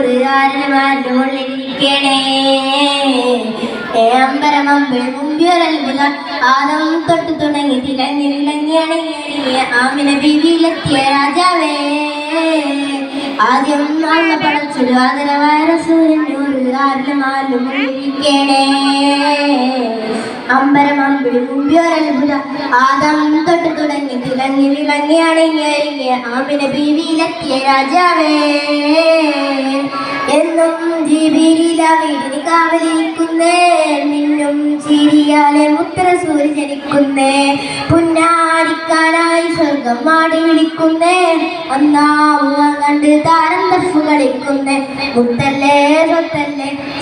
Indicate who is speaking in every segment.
Speaker 1: റസൂലിനൂറ് ആരിലുമാരുടെ ഉള്ളിലിരിക്കണേ അമ്പരമമ്പിൾ മുമ്പിയൊരത്ഭുത ആദം തൊട്ട് തുടങ്ങി തിളങ്ങി വിളങ്ങി അണങ്ങിയ ആമിന ബീവിയിലെത്തിയ രാജാവേ. ആദ്യം അള്ള പടച്ചൊരു ആദരവായ റസൂലിനൂറ് ആരിലും ആരിലും ഉള്ളിലിരിക്കണേ അമ്പരമമ്പിളി മുമ്പിയൊരത്ഭുത ആദം തൊട്ട് തുടങ്ങി തിളങ്ങി വിളങ്ങി അണങ്ങിയ ആമിന ബീവിയിലെത്തിയ രാജാവേ. എന്നും ജീവിയില വീടിന് കാവലിരിക്കുന്നേ. നിന്നും ചിരിയാലെ മുത്തര സൂര്യ ജനിക്കുന്നേ. പുന്നാരിക്കാനായി സ്വർഗം മാടി വിളിക്കുന്നേ. ഒന്നാവുക കണ്ട് താരം തഫ് കളിക്കുന്നേ മുത്തല്ലേ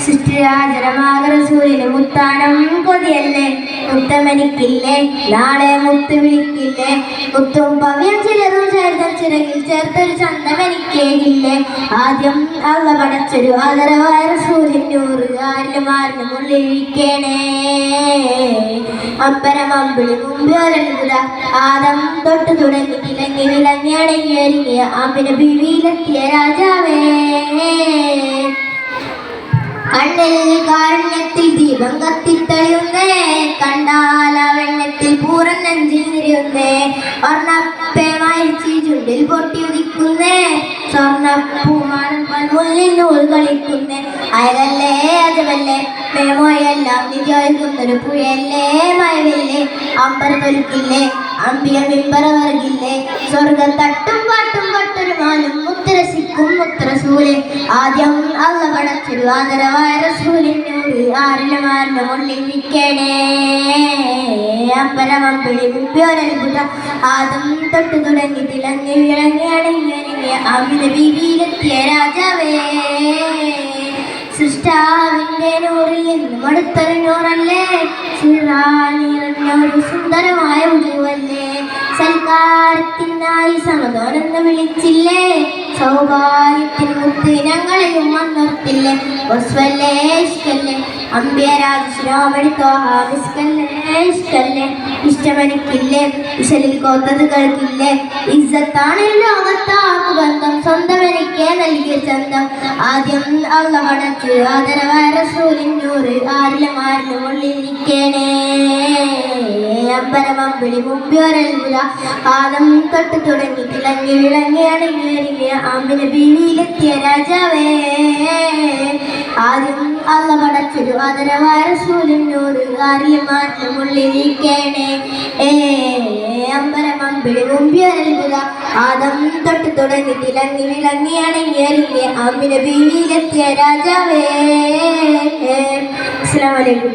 Speaker 1: സൃഷ്ടിരാജനമാകര സൂര്യന് മുത്താനം കൊതിയല്ലേ? മുത്തമനിക്കില്ലേ? നാളെ മുത്ത് വിളിക്കില്ലേ? മുത്തും പവ്യം ചിലതും ചേർത്ത ചിറകിൽ ചേർത്തൊരു ചന്തമനിക്കേകില്ലേ ആദ്യം അവ പടച്ചൊരു ആദരവായ സൂര്യനൂറ് ആരിലും ആരിലും ഉള്ളിലിരിക്കണേ. അമ്പരം അമ്പിളി മുമ്പിലത്ഭുത ആദം തൊട്ട് തുടങ്ങി തിളങ്ങി വിളങ്ങി അടങ്ങി അമ്പിന് ബിവിയിലെത്തിയ രാജാവേ. കാരുണ്യത്തിൽ തെളിയുന്നേ കണ്ടാല വെണ്ണത്തിൽ പൂറൻ നെഞ്ചിൽ നിരയുന്നേ വർണപ്പേമായി ചുണ്ടിൽ പൊട്ടിയുദിക്കുന്നേ സ്വർണ പൂമാനം മുന്നിൽ നൂൽ കളിക്കുന്നേ. അയലല്ലേ അജമല്ലേ മേമോയെല്ലാം പുഴയല്ലേ മഴവില്ലേ തൊലിക്കില്ലേ അമ്പിയ മിമ്പറ വർഗില്ലേ സ്വർഗം തട്ടും പാട്ടും പട്ടൊരു മാലും മുത്തരസിക്കും മുത്തരസൂലെ. ആദ്യം അള്ള പടച്ചൊരു ആദരവായ സൂര്യനോട് ആരിലും മുള്ളിൽ നിൽക്കണേ? അമ്പരമമ്പിളി മുമ്പിയൊരത്ഭുത ആദം തൊട്ട് തുടങ്ങി തിളങ്ങി വിളങ്ങി അടങ്ങി അടങ്ങിയ അമിത ബീവിയിലെത്തിയ രാജാവേ. സൃഷ്ടാവിന്റെ നൂറിൽ നിന്നും അടുത്തൊരു നൂറല്ലേ? നിറഞ്ഞൊരു സുന്ദരമായ ഉരുവല്ലേ സൽക്കാരത്തിനായി സമതോനെന്ന് വിളിച്ചില്ലേ? ഞങ്ങളെയും വന്നോർത്തില്ലേ വസ്വല്ലേ ഇഷ്ടല്ലേ? അമ്പ്യരാജ് ശ്രോമണി തോഹാമിസ്കല്ലേ ഇഷ്ടല്ലേ? ഇഷ്ടമനിക്കില്ലേ വിശലിൽ കോത്തത് കേൾക്കില്ലേ ഇസ്സത്താണ് ലോകത്താക്ക് ബന്ധം. സ്വന്തം എനിക്കേ നൽകിയ ചന്തം. ആദ്യം അള്ള പടച്ച് ആദരവായ റസൂലിനൂറ് ആരിലും ആരിലും ഉള്ളിലിരിക്കണേ അമ്പരമമ്പിളി മുമ്പിയൊരൽപുര ആദം തൊട്ട് തുടങ്ങി തിളങ്ങി വിളങ്ങി അടങ്ങി ഒരുങ്ങിയ ആമിന രാജാവേ. ആദ്യം അല്ല പടച്ചൊരു ആദരവായ സൂര്യനോട് ആരിലും ആരിലും ഉള്ളിലിരിക്കണേ ഏ അമ്പരമം മുമ്പിയൊരൽപുര ആദം തൊട്ട് തുടങ്ങി തിളങ്ങി വിളങ്ങി അടങ്ങി ഒരുങ്ങിയ രാജാവേ. അലൈക്കും.